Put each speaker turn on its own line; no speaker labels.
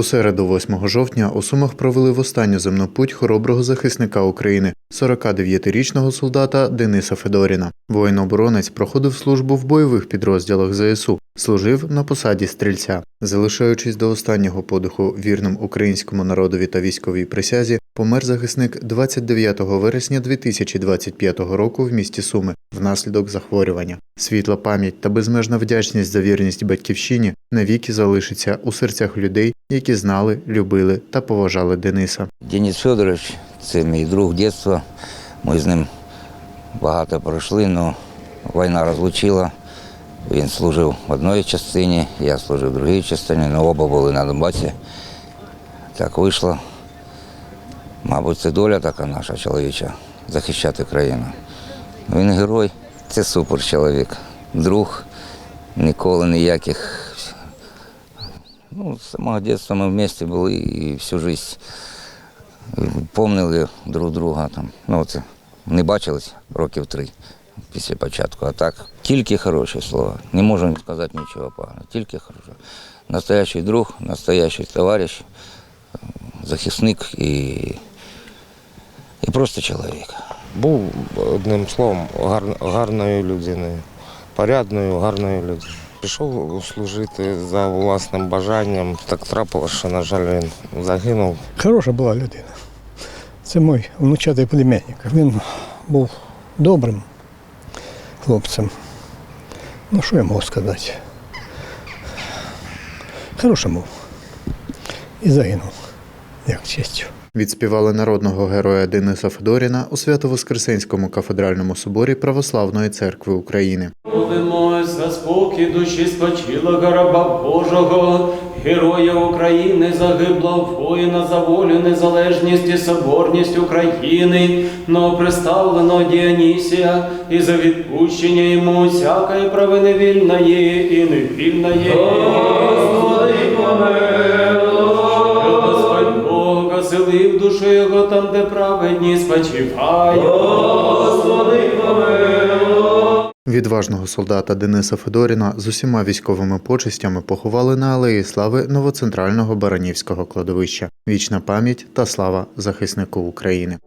У середу, 8 жовтня, у Сумах провели в останню земну путь хороброго захисника України, 49-річного солдата Дениса Федоріна. Воїн-оборонець проходив службу в бойових підрозділах ЗСУ, служив на посаді стрільця. Залишаючись до останнього подиху вірним українському народові та військовій присязі, помер захисник 29 вересня 2025 року в місті Суми внаслідок захворювання. Світла пам'ять та безмежна вдячність за вірність батьківщині навіки залишиться у серцях людей, які знали, любили та поважали Дениса.
Денис Федорович це мій друг дитинства. Ми з ним багато пройшли, але війна розлучила. Він служив в одній частині, я служив в другій частині, але оба були на Донбасі. Так вийшло. Мабуть, це доля така наша чоловіча захищати країну. Він герой, це супер чоловік, друг, ніколи ніяких. Ну, з самого дитинства ми в місті були і всю життя помнили друг друга. Там. Ну, це, не бачились років три після початку. А так, тільки хороші слова. Не можу сказати нічого поганого, тільки хороше. Настоящий друг, настоящий товариш, захисник і, і просто чоловік.
Був одним словом гар- гарною людиною, порядною, гарною людиною. Пішов служити за власним бажанням. Так трапилося, що, на жаль, він загинув.
Хороша була людина. Це мій внучатий племянник. Він був добрим хлопцем. Ну, що я можу сказати? Хорошим був. І загинув, як честю.
Відспівали народного героя Дениса Федоріна у Свято-Воскресенському кафедральному соборі Православної церкви України.
Молимось за спокій душі спочила раба Божого, героя України, загиблого воїна за волю, незалежність і соборність України, новоприставленого Діонісія, і за відпущення йому всякої провини вільної і невільної. Господи, Господь там, де праведні спочивають. Господи,
Відважного солдата Дениса Федоріна з усіма військовими почестями поховали на алеї слави новоцентрального Баранівського кладовища. Вічна пам'ять та слава захиснику України.